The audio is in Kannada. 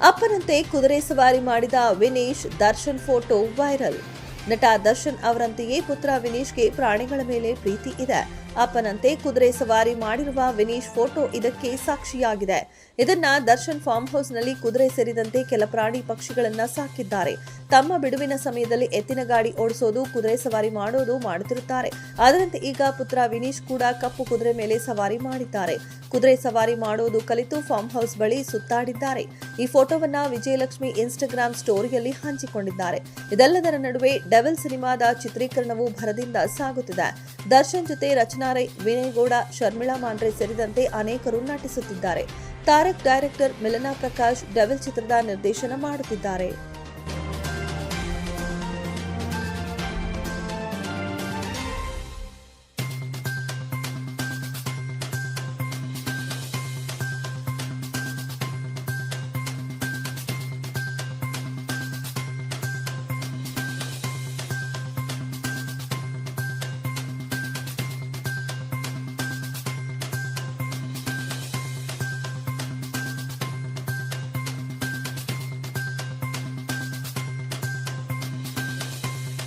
ಅಪ್ಪನಂತೆ ಕುದುರೆ ಸವಾರಿ ಮಾಡಿದ ವಿನೇಶ್ ದರ್ಶನ್ ಫೋಟೋ ವೈರಲ್. ನಟ ದರ್ಶನ್ ಅವರಂತೆಯೇ ಪುತ್ರ ವಿನೀಶ್ಗೆ ಪ್ರಾಣಿಗಳ ಮೇಲೆ ಪ್ರೀತಿ ಇದೆ. ಅಪ್ಪನಂತೆ ಕುದುರೆ ಸವಾರಿ ಮಾಡಿರುವ ವಿನೀಶ್ ಫೋಟೋ ಇದಕ್ಕೆ ಸಾಕ್ಷಿಯಾಗಿದೆ. ಇದನ್ನ ದರ್ಶನ್ ಫಾರ್ಮ್ ಹೌಸ್ನಲ್ಲಿ ಕುದುರೆ ಸೇರಿದಂತೆ ಕೆಲ ಪ್ರಾಣಿ ಪಕ್ಷಿಗಳನ್ನ ಸಾಕಿದ್ದಾರೆ. ತಮ್ಮ ಬಿಡುವಿನ ಸಮಯದಲ್ಲಿ ಎತ್ತಿನ ಗಾಡಿ ಓಡಿಸೋದು, ಕುದುರೆ ಸವಾರಿ ಮಾಡೋದು ಮಾಡುತ್ತಿರುತ್ತಾರೆ. ಅದರಂತೆ ಈಗ ಪುತ್ರ ವಿನೀಶ್ ಕೂಡ ಕಪ್ಪು ಕುದುರೆ ಮೇಲೆ ಸವಾರಿ ಮಾಡಿದ್ದಾರೆ. ಕುದುರೆ ಸವಾರಿ ಮಾಡೋದು ಕಲಿತು ಫಾರ್ಮ್ ಹೌಸ್ ಬಳಿ ಸುತ್ತಾಡಿದ್ದಾರೆ. ಈ ಫೋಟೋವನ್ನ ವಿಜಯಲಕ್ಷ್ಮಿ ಇನ್ಸ್ಟಾಗ್ರಾಮ್ ಸ್ಟೋರಿಯಲ್ಲಿ ಹಂಚಿಕೊಂಡಿದ್ದಾರೆ. ಇದೆಲ್ಲದರ ನಡುವೆ ಡೆವಲ್ ಸಿನಿಮಾದ ಚಿತ್ರೀಕರಣವು ಭರದಿಂದ ಸಾಗುತ್ತಿದೆ. ದರ್ಶನ್ ಜೊತೆ ರಚನಾ ರೈ ವಿನಯ್ ಗೌಡ ಶರ್ಮಿಳಾ ಮಾಂಡ್ರೆ ಸೇರಿದಂತೆ ಅನೇಕರು ನಟಿಸುತ್ತಿದ್ದಾರೆ. ತಾರಕ್ ಡೈರೆಕ್ಟರ್ ಮಿಲನಾ ಪ್ರಕಾಶ್ ಡೆವಿಲ್ ಚಿತ್ರದ ನಿರ್ದೇಶನ ಮಾಡುತ್ತಿದ್ದಾರೆ.